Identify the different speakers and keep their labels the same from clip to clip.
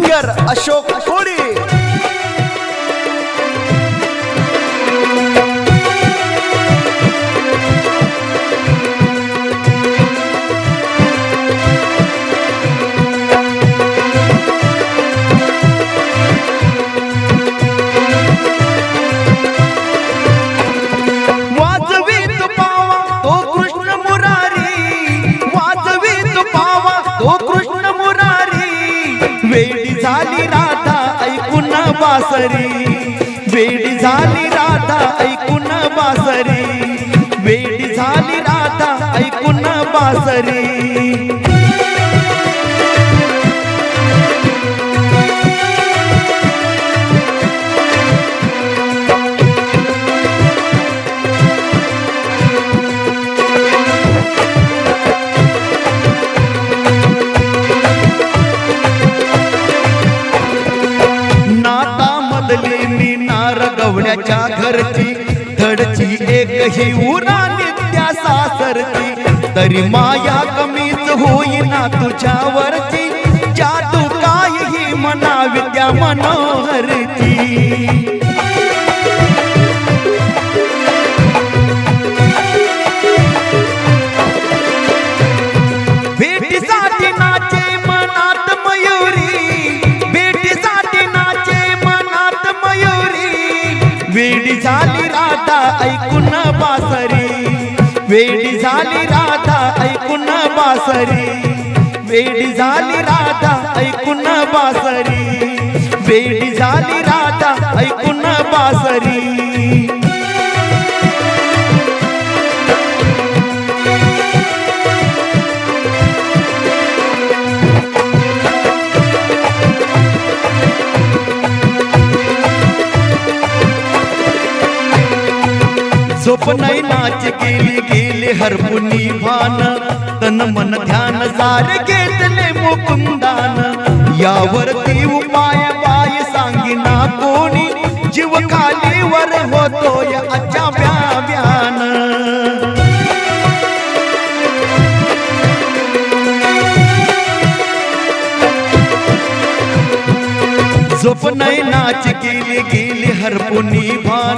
Speaker 1: Singer Ashok कोळी बासरी. वेड झाली राधा ऐकून बासरी. वेड झाली राधा ऐकून बासरी. गवण्याच्या घरची धडची एकही उरा नित्या सासरची तरी माया कमीच होईना तुझ्यावरची जादू काय ही म्हणावी त्या मनोहरची वेडी झाली राधा ऐकून बासरी. वेडी झाली राधा ऐकून बासरी. वेडी झाली राधा ऐकून बासरी. वेडी झाली राधा ऐकून बासरी. झोप नाही नाच गेली गेले हरपुनी भान. तन मन ध्यान सारे घेतले मुकुंदान. यावरती उपाय पाय सांगिना कोणी. जीव खाली वर होतो या झोप नाही नाच गेली गेली हरपुनी भान.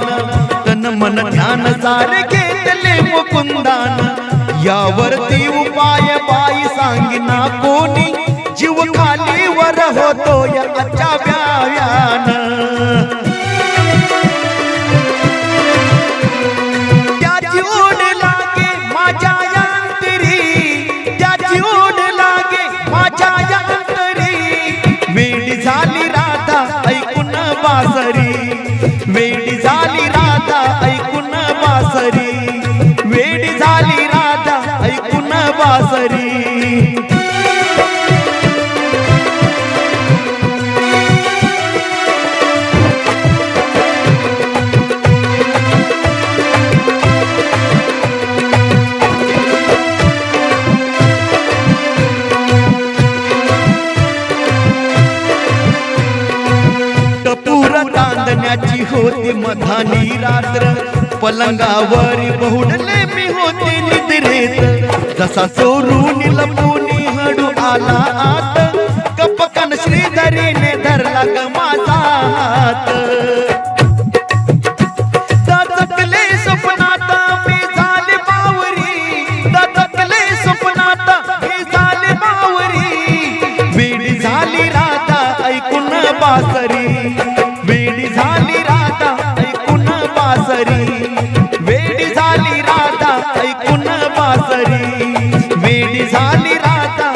Speaker 1: तन मन ध्यान सारे घेतले मुकुंदान. यावरती उपाय पायी सांगिना कोणी. जीव खालीवर होतो अच्छा व्यायान. त्याची ओढ लागे माझ्या यांतरी. त्याची ओढ लागे माझ्या यांतरी. झाली बासरी. वेडी झाली राधा ऐकून बासरी. वेडी झाली राधा ऐकून बासरी. होती मधानी रात्र. पलंगावर बहुडले मी होते निद्रेत. जसा चोरून लपूनी हडू आला आत. कपकन श्रीधरीने धरला ग माझा हात. दचकले स्वप्नात मी झाले बावरी. दचकले स्वप्नात मी झाले बावरी. वेडी झाली राधा ऐकून बासरी. वेडी झाली राधा पासरी वेडी झाली राजा